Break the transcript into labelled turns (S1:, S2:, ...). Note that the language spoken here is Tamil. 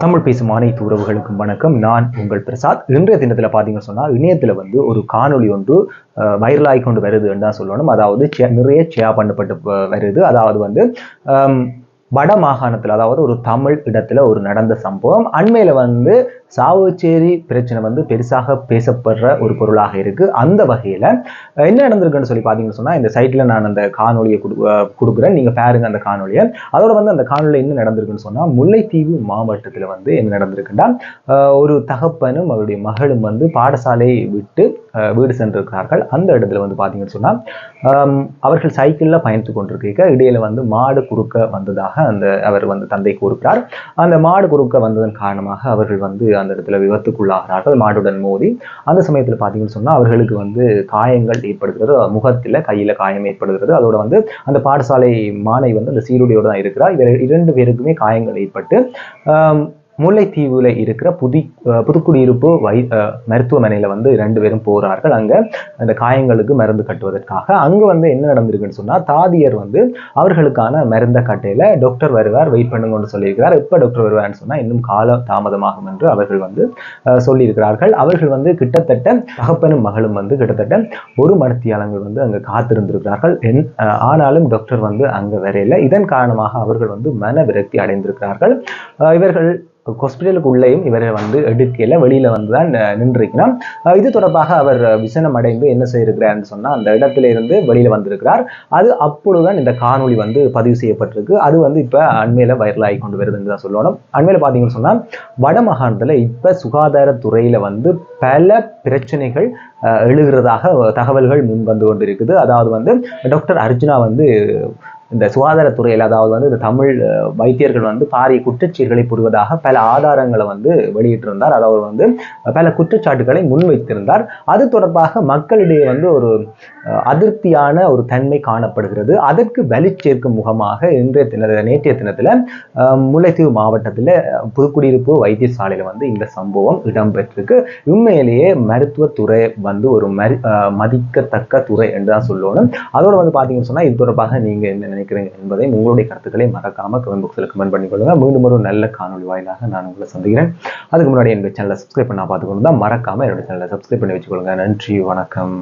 S1: தமிழ் பேசும் அனைத்து உறவுகளுக்கும் வணக்கம். நான் உங்கள் பிரசாத். இன்றைய தினத்தில் பார்த்தீங்கன்னு சொன்னால் இணையத்தில் வந்து ஒரு காணொலி ஒன்று வைரலாகி கொண்டு வருதுன்னு தான் சொல்லணும். அதாவது நிறைய ஷேர் பண்ணப்பட்டு வருது. அதாவது வந்து ஹம், வட மாகாணத்தில் அதாவது ஒரு தமிழ் இடத்துல ஒரு நடந்த சம்பவம். அண்மையில வந்து சாவுச்சேரி பிரச்சனை வந்து பெருசாக பேசப்படுற ஒரு பொருளாக இருக்கு. அந்த வகையில என்ன நடந்திருக்குன்னு சொல்லி பார்த்தீங்கன்னு சொன்னா இந்த சைட்ல நான் அந்த காணொலியை கொடு கொடுக்குறேன். நீங்க பாருங்க அந்த காணொலியை அதோட வந்து அந்த காணொலியில் என்ன நடந்திருக்குன்னு சொன்னா முல்லைத்தீவு மாவட்டத்துல வந்து என்ன நடந்திருக்குன்னா ஒரு தகப்பனும் அவருடைய மகளும் வந்து பாடசாலையை விட்டு வீடு சென்றிருக்கிறார்கள். அந்த இடத்துல வந்து பார்த்தீங்கன்னு சொன்னா அவர்கள் சைக்கிளில் பயணித்து கொண்டிருக்க இடையில வந்து மாடு குறுக்க வந்ததாக அந்த அவர் வந்து தந்தை கூறுகிறார். அந்த மாடு குறுக்க வந்ததன் காரணமாக அவர்கள் வந்து அந்த இடத்துல விபத்துக்குள்ளாகிறார்கள். மாட்டுடன் மோதி அந்த சமயத்தில் பார்த்தீங்கன்னு சொன்னா அவர்களுக்கு வந்து காயங்கள் ஏற்படுகிறது. முகத்தில் கையில காயம் ஏற்படுகிறது. அதோட வந்து அந்த பாடசாலை மாணவி வந்து அந்த சீருடையோடு தான் இருக்கிறார் இவர் இரண்டு பேருக்குமே காயங்கள் ஏற்பட்டு முல்லைத்தீவுல இருக்கிற புதி புதுக்குடியிருப்பு வை மருத்துவமனையில் மருத்துவமனையில வந்து ரெண்டு பேரும் போறார்கள். அங்க அந்த காயங்களுக்கு மருந்து கட்டுவதற்காக. அங்க வந்து என்ன நடந்திருக்குன்னு சொன்னா தாதியர் வந்து அவர்களுக்கான மருந்த கட்டையில டாக்டர் வருவார் வெயிட் பண்ணுங்கன்னு சொல்லியிருக்கிறார். எப்ப டாக்டர் வருவார்னு சொன்னா இன்னும் காலம் தாமதமாகும் என்று அவர்கள் வந்து சொல்லியிருக்கிறார்கள். அவர்கள் வந்து கிட்டத்தட்ட தகப்பனும் மகளும் வந்து கிட்டத்தட்ட ஒரு மணித்தியாலங்கள் வந்து அங்க காத்திருந்திருக்கிறார்கள். என்- ஆனாலும் டாக்டர் வந்து அங்க வரையில. இதன் காரணமாக அவர்கள் வந்து மன விரக்தி அடைந்திருக்கிறார்கள். இவர்கள் ஹாஸ்பிட்டலுக்கு உள்ளேயும் இவரை வந்து எடுக்கல வெளியில் வந்து தான் நின்றிருக்கிறார் இது தொடர்பாக அவர் விசனம் அடைந்து என்ன செய்திருக்கிறார்னு சொன்னால் அந்த இடத்துல இருந்து வெளியில் வந்திருக்கிறார். அது அப்பொழுதுதான் இந்த காணொளி வந்து பதிவு செய்யப்பட்டிருக்கு. அது வந்து இப்போ அண்மையில் வைரலாகி கொண்டு வருதுன்னு தான் சொல்லணும். அண்மையில் பார்த்தீங்கன்னு சொன்னால் வடமாகாணத்தில் இப்போ சுகாதாரத்துறையில் வந்து பல பிரச்சனைகள் எழுகிறதாக தகவல்கள் முன் வந்து கொண்டிருக்குது. அதாவது வந்து டாக்டர் அர்ஜுனா வந்து இந்த சுகாதாரத்துறையில் அதாவது வந்து இந்த தமிழ் வைத்தியர்கள் வந்து பாரிய குற்றச்சீர்களை புரிவதாக பல ஆதாரங்களை வந்து வெளியிட்டிருந்தார். அதாவது வந்து பல குற்றச்சாட்டுகளை முன்வைத்திருந்தார். அது தொடர்பாக மக்களிடையே வந்து ஒரு அதிருப்தியான ஒரு தன்மை காணப்படுகிறது. அதற்கு வலி சேர்க்கும் முகமாக இன்றைய தின நேற்றைய தினத்துல முல்லைத்தீவு மாவட்டத்தில் புதுக்குடியிருப்பு வைத்தியசாலையில் வந்து இந்த சம்பவம் இடம்பெற்றிருக்கு. உண்மையிலேயே மருத்துவத்துறை வந்து ஒரு மரி அஹ், மதிக்கத்தக்க துறை என்று தான் சொல்லணும். அதோட வந்து பார்த்தீங்கன்னு சொன்னால் இது தொடர்பாக நீங்க என்ன நினைக்கிறீங்க என்பதை உங்களுடைய கருத்துக்களை மறக்காம கமெண்ட் பாக்ஸில் கமெண்ட் பண்ணி கொள்ளுங்க மீண்டும் ஒரு நல்ல காணொலி வாயிலாக நான் உங்களை சந்திக்கிறேன். அதுக்கு முன்னாடி என்னுடைய சேனலை சப்ஸ்கிரைப் பண்ணா பார்த்துக்கொண்டு தான் மறக்காம என்னுடைய சேனலை சப்ஸ்கிரைப் பண்ணி வச்சுக்கொள்ளுங்க. நன்றி வணக்கம்.